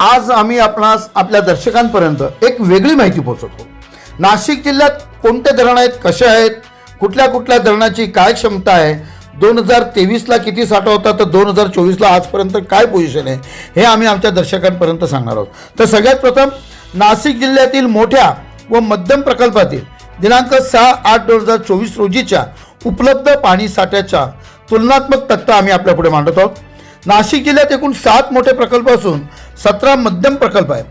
आज आम्ही आपणास आपल्या दर्शकांपर्यंत एक वेगळी माहिती पोहोचवतो. नाशिक जिल्ह्यात कोणते धरण आहेत कसे आहेत कुठल्या कुठल्या धरणाची काय क्षमता आहे दोन हजार तेवीसला किती साठा होता तर दोन हजार चोवीसला आजपर्यंत काय पोझिशन आहे हे आम्ही आमच्या दर्शकांपर्यंत सांगणार आहोत. तर सगळ्यात प्रथम नाशिक जिल्ह्यातील मोठ्या व मध्यम प्रकल्पातील दिनांक सहा आठ दोन हजार चोवीस रोजीच्या उपलब्ध पाणी साठ्याच्या तुलनात्मक तक्ता आम्ही आपल्यापुढे मांडत आहोत. नाशिक जिल्ह्यात एकूण सात मोठे प्रकल्प असून सतरा मध्यम प्रकल्प आहे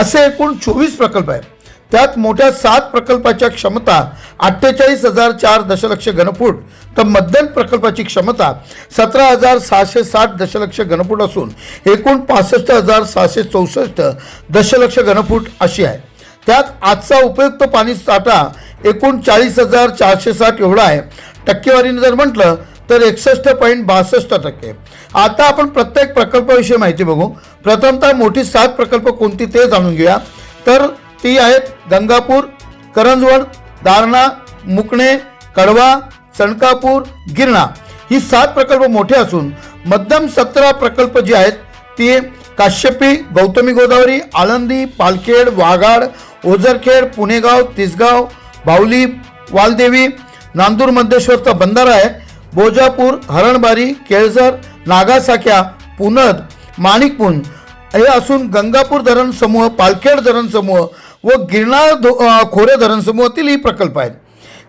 असे एकूण चोवीस प्रकल्प आहे त्यात मोठ्या सात प्रकल्पाच्या क्षमता अठ्ठेचाळीस हजार चार दशलक्ष घनफूट. तर मध्यम प्रकल्पाची क्षमता सतरा हजार सहाशे साठ दशलक्ष घनफूट असून एकूण पासष्ट हजार सहाशे चौसष्ट दशलक्ष घनफूट अशी आहे. त्यात आजचा उपयुक्त पाणी साठा एकूण चाळीस हजार चारशे साठ एवढा आहे. टक्केवारीने जर म्हटलं तर एकसष्ट पॉईंट बासष्ट टक्के. आता आपण प्रत्येक प्रकल्पाविषयी माहिती बघू. प्रथमतः मोठी सात प्रकल्प कोणती ते जाणून घेऊया. तर ती आहेत गंगापूर करंजवड दारणा मुकणे कडवा चणकापूर गिरणा. ही सात प्रकल्प मोठे असून मध्यम सतरा प्रकल्प जे आहेत ती काश्यपी गौतमी गोदावरी आळंदी पालखेड वाघाड ओझरखेड पुणेगाव तिसगाव बावली वालदेवी नांदूर मध्येश्वरचा बंधारा आहे. बोजापूर हरणबारी केळझर नागासाख्या पुनद माणिकपून हे असून गंगापूर धरण समूह पालखेड धरण समूह व गिरणार धो- खोरे धरण समूहातील ही प्रकल्प आहेत.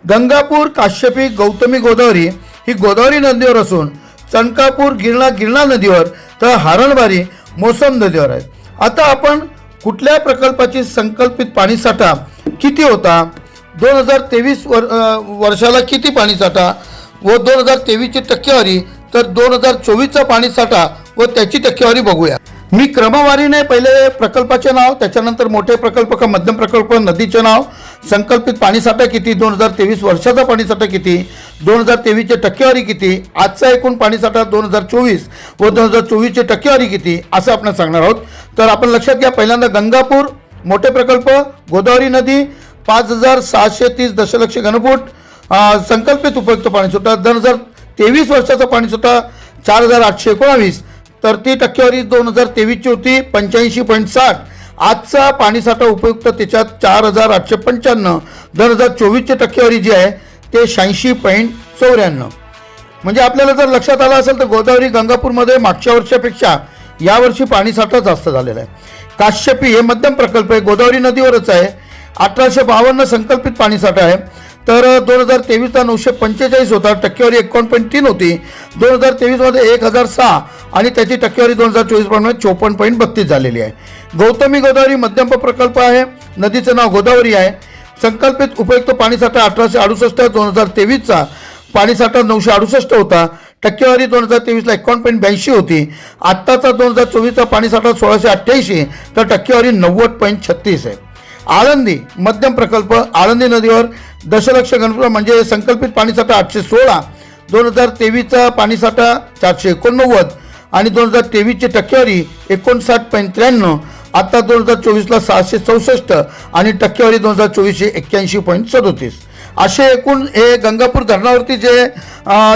गंगापूर काश्यपी गौतमी गोदावरी ही गोदावरी नदीवर असून चणकापूर गिरणा गिरणा नदीवर तर हरणबारी मोसम नदीवर आहे आता आपण कुठल्या प्रकल्पाची संकल्पित पाणीसाठा किती होता? दोन हजार तेवीस वर वर्षाला किती पाणीसाठा? व दोन हजार तेवीसची टक्केवारी तर दोन हजार चोवीसचा पाणीसाठा व त्याची टक्केवारी बघूया. मी क्रमवारीने पहिले प्रकल्पाचे नाव त्याच्यानंतर मोठे प्रकल्प का मध्यम प्रकल्प नदीचे नाव संकल्पित पाणीसाठा किती दोन हजार तेवीस वर्षाचा पाणीसाठा किती दोन हजार तेवीसची टक्केवारी किती आजचा एकूण पाणीसाठा दोन हजार चोवीस व दोन हजार चोवीसची टक्केवारी किती असं आपण सांगणार आहोत. तर आपण लक्षात घ्या पहिल्यांदा गंगापूर मोठे प्रकल्प गोदावरी नदी पाच हजार सहाशे तीस दशलक्ष घनफूट संकल्पित उपयुक्त पाणीसाठा दोन हजार तेवीस वर्षाचा पाणीसाठा चार हजार आठशे एकोणावीस तर ती टक्केवारी दोन हजार तेवीसची होती पंच्याऐंशी पॉईंट साठ. आजचा पाणीसाठा उपयुक्त त्याच्यात चार हजार आठशे पंच्याण्णव. दोन हजार चोवीसची टक्केवारी जी आहे ते शहाऐंशी पॉईंट चौऱ्याण्णव. म्हणजे आपल्याला जर लक्षात आलं असेल तर गोदावरी गंगापूरमध्ये मागच्या वर्षापेक्षा यावर्षी पाणीसाठा जास्त झालेला आहे. काश्यपी हे मध्यम प्रकल्प आहे. गोदावरी नदीवरच आहे. अठराशे बावन्न संकल्पित पाणीसाठा आहे. तर दोन हजार तेवीसला नऊशे पंचेचाळीस होता. टक्केवारी एकावन्न पॉईंट तीन होती. दोन हजार तेवीसमध्ये एक हजार सहा आणि त्याची टक्केवारी दोन हजार चोवीसप्रमाणे चोपन्न पॉईंट बत्तीस झालेली आहे. गौतमी गोदावरी मध्यम प्रकल्प आहे. नदीचं नाव गोदावरी आहे. संकल्पित उपयुक्त पाणीसाठा अठराशे अडुसष्ट दोन हजार तेवीसचा पाणीसाठा नऊशे अडुसष्ट होता. टक्केवारी दोन हजार तेवीसला एकावन्न पॉईंट ब्याऐंशी होती. आत्ताचा दोन हजार चोवीसचा पाणीसाठा सोळाशे अठ्ठ्याऐंशी तर टक्केवारी नव्वद पॉईंट छत्तीस आहे. आळंदी मध्यम प्रकल्प आळंदी नदीवर दशलक्ष घनफूट म्हणजे संकल्पित पाणीसाठा आठशे सोळा दोन हजार तेवीसचा पाणीसाठा चारशे एकोणनव्वद आणि दोन हजार तेवीसची टक्केवारी एकोणसाठ पॉईंट त्र्याण्णव आता दोन हजार चोवीसला सहाशे चौसष्ट आणि टक्केवारी दोन हजार चोवीसशे एक्क्याऐंशी पॉईंट सदोतीस. असे एकूण हे गंगापूर धरणावरती जे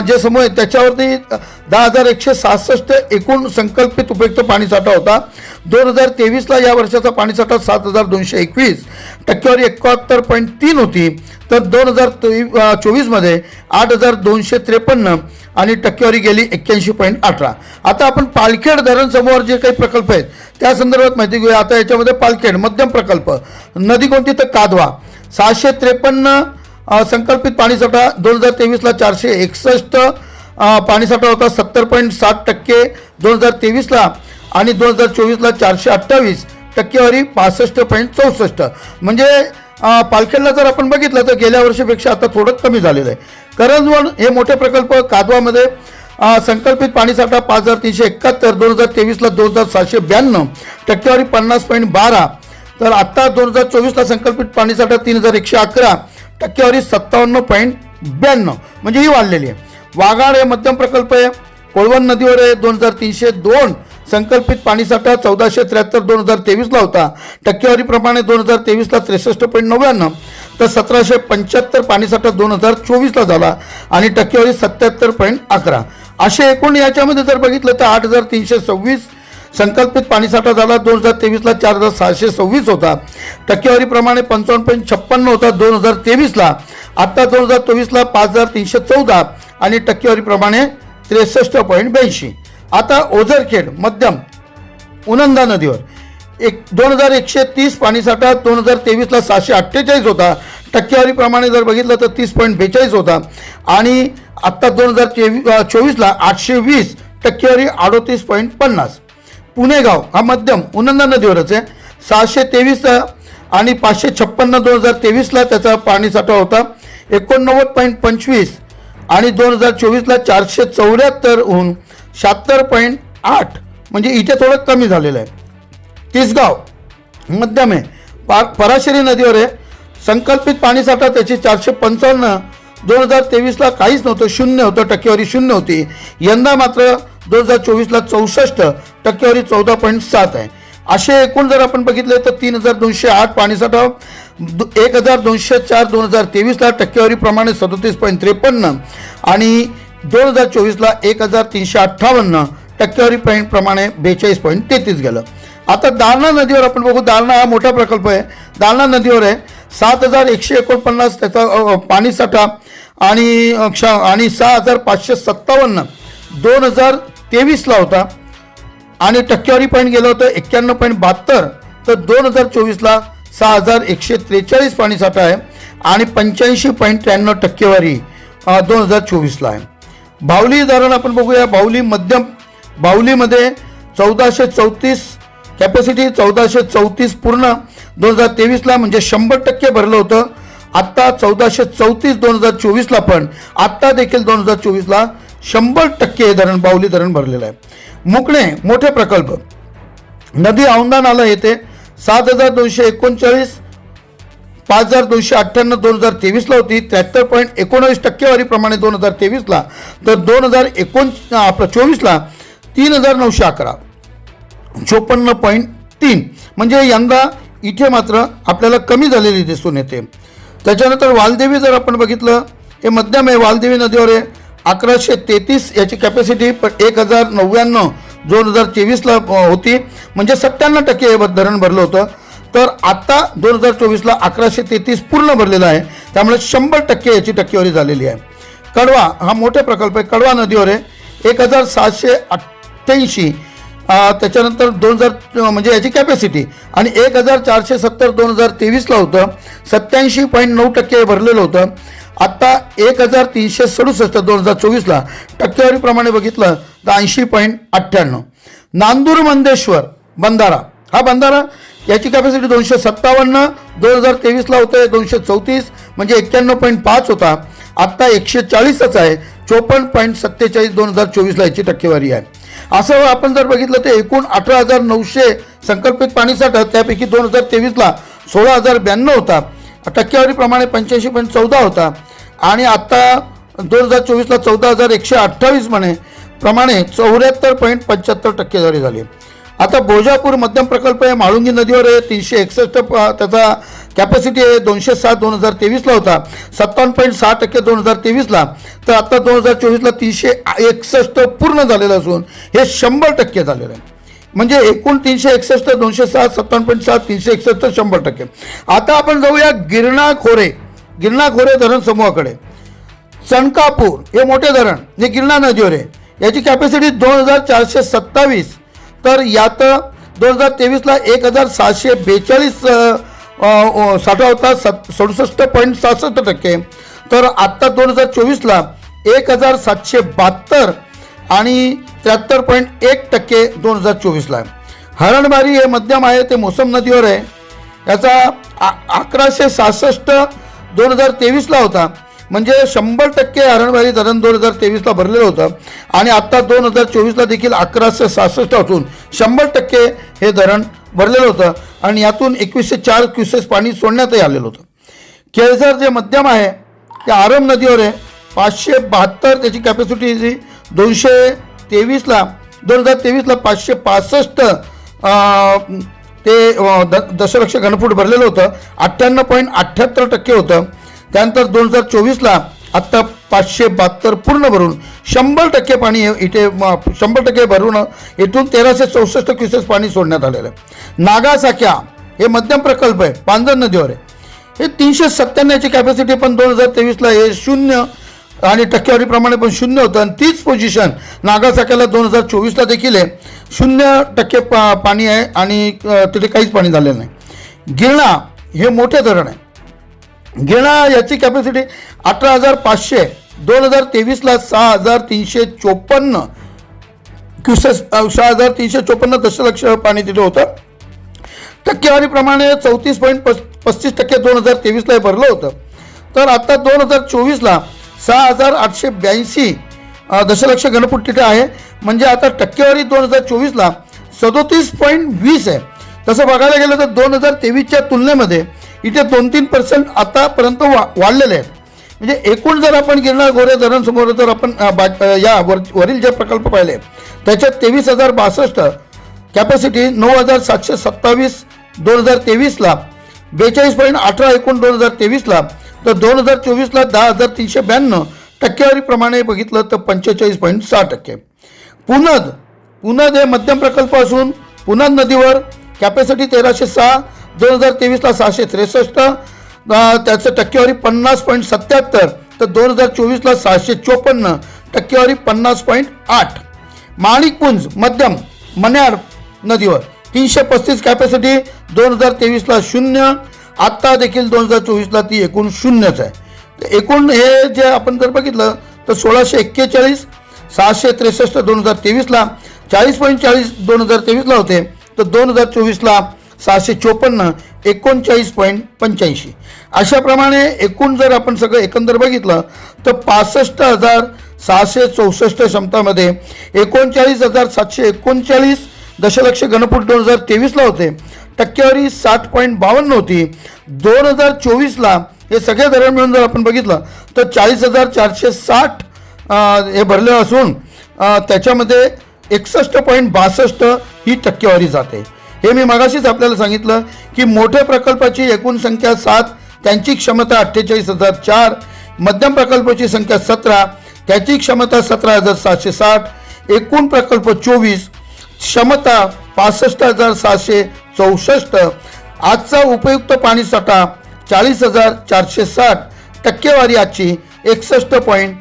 जे समूह आहे त्याच्यावरती दहा हजार एकशे सहासष्ट एकूण संकल्पित उपयुक्त पाणीसाठा होता. दोन हजार तेवीसला या वर्षाचा पाणीसाठा सात हजार दोनशे एकवीस टक्केवारी एकाहत्तर पॉईंट तीन होती. तर दोन हजार चोवीसमध्ये आठ हजार दोनशे त्रेपन्न आणि टक्केवारी गेली एक्क्याऐंशी पॉईंट अठरा. आता आपण पालखेड धरण समोर जे काही प्रकल्प आहेत त्या संदर्भात माहिती घेऊया. आता याच्यामध्ये पालखेड मध्यम प्रकल्प नदी कोणती? तर कादवा. सहाशे त्रेपन्न संकल्पित पाणीसाठा दोन हजार तेवीसला चारशे एकसष्ट पाणीसाठा होता सत्तर पॉईंट सात टक्के दोन हजार तेवीसला आणि दोन हजार चोवीसला चारशे अठ्ठावीस टक्केवारी पासष्ट पॉईंट चौसष्ट. म्हणजे पालखेडला जर आपण बघितलं तर गेल्या वर्षीपेक्षा आता थोडं कमी झालेलं आहे. करंजवण हे मोठे प्रकल्प कादवामध्ये संकल्पित पाणीसाठा पाच हजार तीनशे एकाहत्तर दोन हजार तेवीसला दोन हजार सहाशे ब्याण्णव टक्केवारी पन्नास पॉईंट बारा. तर आत्ता दोन हजार चोवीसला संकल्पित पाणीसाठा तीन हजार एकशे अकरा. टक्केवारी सत्तावन्न पॉईंट ब्याण्णव. म्हणजे ही वाढलेली आहे. वाघाड हे मध्यम प्रकल्प आहे. कोळवण नदीवर आहे दोन हजार तीनशे दोन. संकल्पित पाणीसाठा चौदाशे त्र्याहत्तर दोन हजार तेवीसला होता. टक्केवारीप्रमाणे दोन हजार तेवीसला त्रेसष्ट पॉईंट नव्याण्णव. तर सतराशे पंच्याहत्तर पाणीसाठा दोन हजार चोवीसला झाला. आणि टक्केवारी सत्याहत्तर पॉईंट अकरा. असे एकूण याच्यामध्ये जर बघितलं तर आठ हजार तीनशे सव्वीस संकल्पित पाणीसाठा झाला दोन हजार तेवीसला चार हजार सहाशे सव्वीस होता. टक्केवारीप्रमाणे पंचावन्न पॉईंट छप्पन्न होता दोन हजार तेवीसला. आत्ता दोन हजार चोवीसला पाच हजार तीनशे चौदा आणि टक्केवारीप्रमाणे त्रेसष्ट पॉईंट ब्याऐंशी. आता ओझरखेड मध्यम उनंदा नदीवर. एक दोन हजार एकशे तीस पाणीसाठा दोन हजार तेवीसला सहाशे अठ्ठेचाळीस होता. टक्केवारीप्रमाणे जर बघितलं तर तीस पॉईंट बेचाळीस होता. आणि आत्ता दोन हजार तेवी चोवीसला आठशे वीस टक्केवारी अडोतीस पॉईंट पन्नास. पुणेगाव हा मध्यम उनंदा नदीवरच आहे. सहाशे तेवीस आणि पाचशे छप्पन्न दोन हजार तेवीसला त्याचा पाणीसाठा होता. एकोणनव्वद पॉईंट पंचवीस आणि दोन हजार चोवीसला चारशे चौऱ्याहत्तरहून शहात्तर पॉईंट आठ म्हणजे इथे थोडं कमी झालेलं आहे. तिसगाव मध्यम आहे. पा पराशरी नदीवर आहे. संकल्पित पाणीसाठा त्याची चारशे पंचावन्न. दोन हजार तेवीसला काहीच नव्हतं शून्य होतं टक्केवारी शून्य होती. यंदा मात्र दोन हजार चोवीसला चौसष्ट टक्केवारी चौदा पॉईंट सात आहे. असे एकूण जर आपण बघितले तर तीन हजार दोनशे आठ पाणीसाठा दु- एक हजार दोनशे चार दोन हजार तेवीसला टक्केवारीप्रमाणे सदोतीस पॉईंट त्रेपन्न आणि दोन हजार चोवीसला एक हजार तीनशे अठ्ठावन्न टक्केवारी पॉईंटप्रमाणे बेचाळीस पॉईंट तेहतीस गेलं. आता दालना नदीवर आपण बघू. दालना हा मोठा प्रकल्प आहे. दालना नदीवर आहे. सात हजार एकशे एकोणपन्नास त्याचा पाणीसाठा आणि क्ष आणि सहा हजार पाचशे सत्तावन्न दोन हजार तेवीसला होता. आणि टक्केवारी पॉईंट गेलं होतं एक्क्याण्णव पॉईंट बहात्तर. तर दोन हजार चोवीसला सहा हजार एकशे त्रेचाळीस पाणीसाठा आहे. आणि पंच्याऐंशी पॉईंट त्र्याण्णव टक्केवारी दोन हजार चोवीसला आहे. बावली धरण आपण बघूया. बावली मध्यम बावलीमध्ये चौदाशे चौतीस कॅपॅसिटी चौदाशे चौतीस पूर्ण दोन हजार तेवीसला म्हणजे शंभर टक्के भरलं होतं. आत्ता चौदाशे चौतीस दोन हजार चोवीसला पण आत्ता देखील दोन हजार चोवीसला शंभर टक्के हे धरण बावली धरण भरलेलं आहे. मुकणे मोठे प्रकल्प. नदी औंदा नाला येथे सात हजार दोनशे एकोणचाळीस पाच हजार दोनशे अठ्ठ्याण्णव दोन हजार तेवीसला होती. त्र्याहत्तर पॉईंट एकोणावीस टक्केवारीप्रमाणे दोन हजार तेवीसला तर दोन हजार एकोण आपलं चोवीसला तीन हजार नऊशे अकरा. चोपन्न पॉईंट तीन. म्हणजे यंदा इथे मात्र आपल्याला कमी झालेली दिसून येते. त्याच्यानंतर वालदेवी जर आपण बघितलं हे मध्यम आहे. वालदेवी नदीवर आहे. अकराशे तेहतीस याची कॅपॅसिटी पण एक हजार नव्याण्णव दोन हजार तेवीसला होती. म्हणजे सत्त्याण्णव टक्के हे धरण भरलं होतं. तर आत्ता दोन हजार चोवीसला अकराशे तेहतीस पूर्ण भरलेलं आहे. त्यामुळे शंभर टक्के याची टक्केवारी झालेली आहे. कडवा हा मोठा प्रकल्प आहे. कडवा नदीवर आहे. एक हजार सातशे अठ्ठ्याऐंशी त्याच्यानंतर दोन हजार म्हणजे याची कॅपॅसिटी आणि एक हजार चारशे सत्तर दोन हजार तेवीसला होतं. सत्याऐंशी पॉईंट नऊ टक्के भरलेलं होतं. आत्ता एक हजार तीनशे सदुसष्ट दोन हजार चोवीसला टक्केवारीप्रमाणे बघितलं तर ऐंशी पॉईंट अठ्ठ्याण्णव. नांदूर मंदेश्वर बंधारा. हा बंधारा याची कॅपॅसिटी दोनशे सत्तावन्न दोन हजार तेवीसला होतं दोनशे चौतीस म्हणजे एक्क्याण्णव पॉईंट पाच होता. आत्ता एकशे चाळीसच आहे चोपन्न पॉईंट सत्तेचाळीस दोन हजार चोवीसला याची टक्केवारी आहे. असं आपण जर बघितलं तर एकूण अठरा हजार नऊशे संकल्पित पाणीसाठा त्यापैकी दोन हजार तेवीसला सोळा हजार ब्याण्णव होता. टक्केवारीप्रमाणे पंच्याऐंशी पॉईंट चौदा होता. आणि आत्ता दोन हजार चोवीसला चौदा हजार एकशे अठ्ठावीस म्हणे प्रमाणे चौऱ्याहत्तर पॉईंट पंच्याहत्तर टक्केवारी झाली. आता भोजापूर मध्यम प्रकल्प आहे माळुंगी नदीवर आहे तीनशे एकसष्ट प- त्याचा कॅपॅसिटी आहे दोनशे सात दोन हजार तेवीसला होता. सत्तावन्न पॉईंट सहा टक्के दोन हजार तेवीसला. तर आता दोन हजार चोवीसला तीनशे एकसष्ट पूर्ण झालेलं असून हे शंभर टक्के झालेलं आहे. म्हणजे एकूण तीनशे एकसष्ट दोनशे सात सत्तावन्न पॉईंट सात तीनशे एकसष्ट शंभर टक्के. आता आपण जाऊया गिरणा खोरे गिरणा खोरे धरण समूहाकडे. चणकापूर हे मोठे धरण जे गिरणा नदीवर आहे. याची कॅपॅसिटी दोन हजार चारशे सत्तावीस. तर यात दोन हजार तेवीसला एक हजार सहाशे बेचाळीस साठा होता सत सडुसष्ट पॉईंट सहासष्ट टक्के. तर आत्ता दोन हजार चोवीसला एक हजार सातशे बहात्तर आणि त्र्याहत्तर पॉईंट एक टक्के दोन हजार चोवीसला आहे. हरणबारी हे मध्यम आहे ते मोसम नदीवर आहे. याचा आ अकराशे सहासष्ट दोन हजार तेवीसला होता. म्हणजे शंभर टक्के हरणबारी धरण दोन हजार तेवीसला भरलेलं होतं. आणि आत्ता दोन हजार चोवीसला देखील अकराशे सहासष्ट असून शंभर टक्के हे धरण भरलेलं होतं. आणि यातून एकवीसशे चार क्युसेस पाणी सोडण्यातही आलेलं होतं. केळझर जे मध्यम आहे ते आरम नदीवर आहे. पाचशे बहात्तर त्याची कॅपॅसिटी जी दोनशे तेवीसला दोन हजार तेवीसला पाचशे पासष्ट ते द दशलक्ष घनफूट भरलेलं होतं. अठ्ठ्याण्णव पॉईंट अठ्ठ्याहत्तर टक्के होतं. त्यानंतर दोन हजार चोवीसला आत्ता पाचशे बहात्तर पूर्ण भरून शंभर टक्के पाणी इथे शंभर टक्के भरून इथून तेराशे चौसष्ट क्युसेस पाणी सोडण्यात आलेलं आहे. नागासाख्या हे मध्यम प्रकल्प आहे पांजर नदीवर आहे. हे तीनशे सत्त्याण्णवची कॅपॅसिटी पण दोन हजार तेवीसला हे शून्य आणि टक्केवारीप्रमाणे पण शून्य होतं. आणि तीच पोझिशन नागासाक्याला दोन हजार चोवीसला देखील आहे. शून्य टक्के पा पाणी आहे आणि तिथे काहीच पाणी झालेलं नाही. गिरणा हे मोठे धरण आहे. गिरणा याची कॅपॅसिटी अठरा हजार पाचशे दोन हजार तेवीसला सहा हजार तीनशे चोपन्न क्युसेस सहा हजार तीनशे चोपन्न दशलक्ष पाणी तिथे होतं. टक्केवारीप्रमाणे चौतीस पॉईंट पस् पस्तीस टक्के दोन हजार तेवीसला हे भरलं होतं. तर आता दोन हजार चोवीसला सहा हजार आठशे ब्याऐंशी दशलक्ष घनफूट तिथे आहे. म्हणजे आता टक्केवारी दोन हजार चोवीसला सदोतीस पॉईंट वीस आहे. तसं बघायला गेलं तर दोन हजार तेवीसच्या तुलनेमध्ये इथे दोन तीन पर्सेंट आतापर्यंत वा वाढलेले आहेत. म्हणजे एकूण जर आपण गिरणार गोरे धरणसमोर जर आपण बा या वर वरील जे प्रकल्प पाहिले त्याच्यात तेवीस हजार बासष्ट कॅपॅसिटी नऊ हजार सातशे सत्तावीस दोन हजार तेवीसला बेचाळीस पॉईंट अठरा एकूण दोन हजार तेवीसला तर दोन हजार चोवीसला दहा हजार तीनशे ब्याण्णव टक्केवारीप्रमाणे बघितलं तर पंचेचाळीस पॉईंट सहा टक्के. पुनद पुनद हे मध्यम प्रकल्प असून पुनद नदीवर कॅपॅसिटी तेराशे सहा दोन हजार तेवीसला सहाशे त्रेसष्ट त्याचं टक्केवारी पन्नास पॉईंट सत्याहत्तर तर दोन हजार चोवीसला सहाशे चोपन्न टक्केवारी पन्नास पॉईंट आठ. माणिकपुंज मध्यम मन्याड नदीवर तीनशे पस्तीस कॅपॅसिटी दोन हजार तेवीसला शून्य आत्ता देखील दोन हजार चोवीसला ती एकूण शून्यच आहे. तर एकूण हे जे आपण जर बघितलं तर सोळाशे एक्केचाळीस सहाशे त्रेसष्ट दोन हजार तेवीसला चाळीस पॉईंट चाळीस दोन हजार तेवीसला होते तर दोन हजार चोवीसला सहाशे चोपन्न एकोणचाळीस पॉईंट पंच्याऐंशी. अशाप्रमाणे एकूण जर आपण सगळं एकंदर बघितलं तर पासष्ट हजार सहाशे चौसष्ट क्षमतामध्ये एकोणचाळीस हजार सातशे एकोणचाळीस दशलक्ष घनफूट दोन हजार तेवीसला होते. टक्केवारी साठ पॉईंट बावन्न होती. दोन हजार चोवीसला हे सगळे धरण मिळून जर आपण बघितलं तर चाळीस हजार चारशे साठ हे भरले असून त्याच्यामध्ये एकसष्ट पॉईंट बासष्ट ही टक्केवारी जाते. हे मी मगाशीच आपल्याला सांगितलं की मोठ्या प्रकल्पाची एकूण संख्या सात त्यांची क्षमता अठ्ठेचाळीस हजार चार मध्यम प्रकल्पाची संख्या सतरा त्याची क्षमता सतरा हजार सातशे साठ एकूण प्रकल्प चोवीस क्षमता पासष्ट हजार सहाशे चौसष्ट. आजचा उपयुक्त पाणीसाठा चाळीस हजार चारशे साठ टक्केवारी आजची एकसष्ट पॉईंट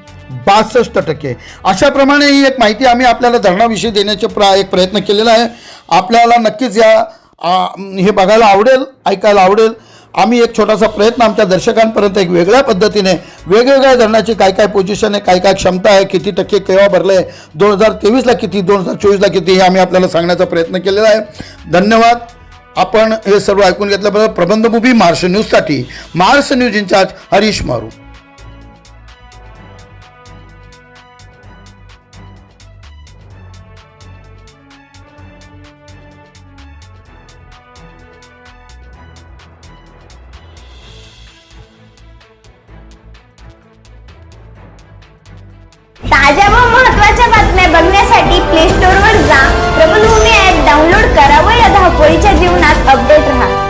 बासष्ट टक्के. अशाप्रमाणे ही एक माहिती आम्ही आपल्याला धरणाविषयी देण्याचे प्रा एक प्रयत्न केलेला आहे. आपल्याला नक्कीच या आ, हे बघायला आवडेल ऐकायला आवडेल. आम्ही एक छोटासा प्रयत्न आमच्या दर्शकांपर्यंत एक वेगळ्या पद्धतीने वेगवेगळ्या धरणाची काय काय पोझिशन आहे काय काय क्षमता आहे किती टक्के केव्हा भरलं आहे दोन हजार तेवीसला किती दोन हजार चोवीसला किती हे आम्ही आपल्याला सांगण्याचा प्रयत्न केलेला आहे. धन्यवाद. आपण हे सर्व ऐकून घेतल्याबद्दल प्रबंधभूमी महाराष्ट्र न्यूजसाठी महाराष्ट्र न्यूज इन्चार्ज हरीश मारू. ताज्या व महत्त्वाच्या बातम्या बघण्यासाठी प्ले स्टोअर वर जा. प्रबलभूमी ऍप डाउनलोड करा व या धावपळीच्या जीवनात अपडेट राहा.